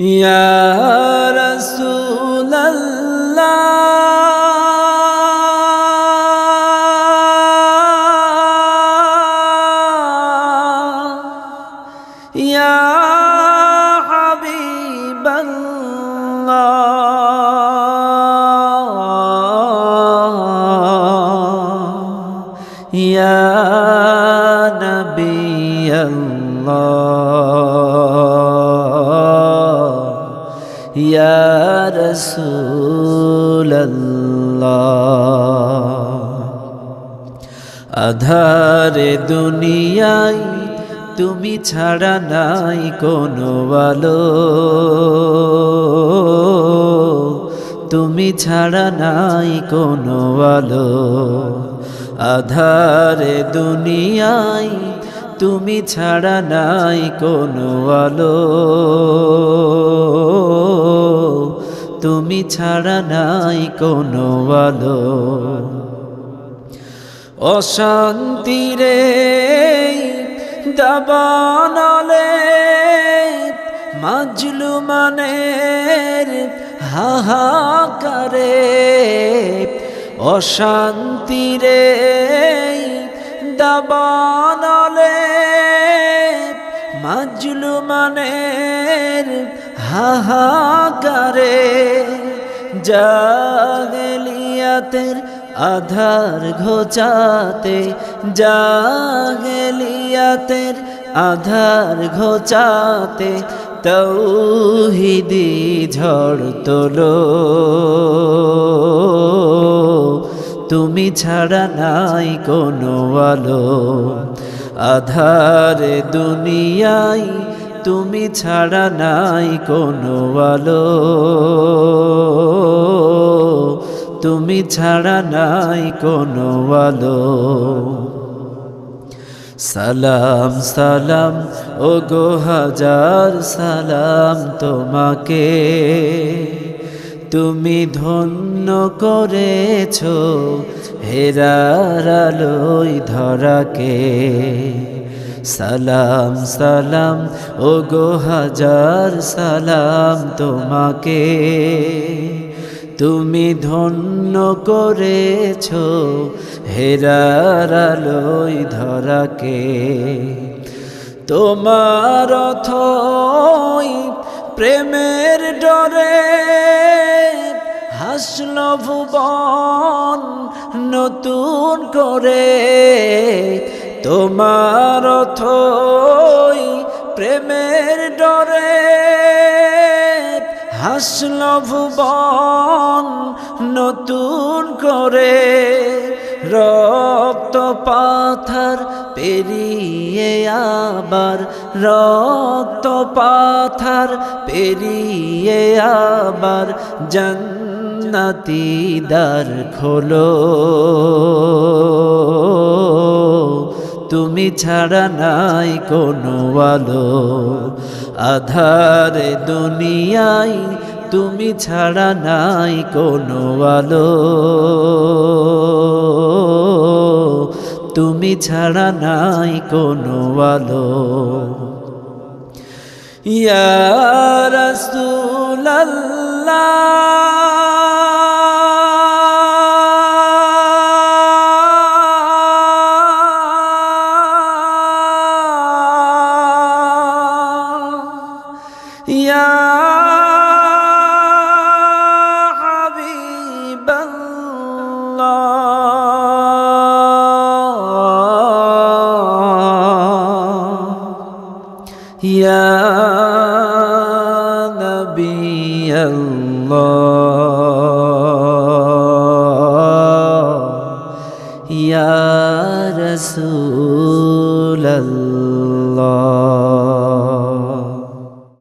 يا رسول الله. يا حبيب الله. يا نبي الله. ইয়া রসুল্লাহ আধারে দুনিয়াই তুমি ছাড়া নাই কোনো আলো। তুমি ছাড়া নাই কোনো আলো। আধারে দুনিয়াই তুমি ছাড়া নাই কোনো আলো। ছাড়া নাই কোনো আলো। অশান্তিরে দাবানলে মাজলু মানের হাহাকারে অশান্তিরে দাবানলে মাজলু মানের হাহাকারে। জাগলিয়াতের আধার ঘোচাতে, জাগলিয়াতের আধার ঘোচাতে তৌহিদি ঝড় তোলো। তুমি ছাড়া নাই কোনো আলো। আধারে দুনিয়ায় তুমি ছাড়া নাই কোনো আলো। তুমি ছাড়া নাই কোনো আলো। সালাম সালাম ও গো হাজার সালাম তোমাকে। তুমি ধন্য করেছ হেরার আলোয় ধরাকে। সালাম সালাম ও গো হাজার সালাম তোমাকে। তুমি ধন্য করেছ হেরার আলোয় ধরাকে। তোমার অথই প্রেমের ডরে হাসল ভুবন নতুন করে। তোমার অথই প্রেমের ডরে হাসল ভুবন নতুন করে রক্ত পাথার পেরিয়ে আবার রক্ত পাথার পেরিয়ে আবার জন্নতি দ্বার খোলো। তুমি ছাড়া নাই কোনো আলো। আধারে দুনিয়ায় তুমি ছাড়া নাই কোনো আলো। তুমি ছাড়া নাই কোনো আলো। ইয়া রাসূলাল্লাহ। হাবিবাল্লাহ ইয়া নবিয়াল্লাহ ইয়া রাসূলাল্লাহ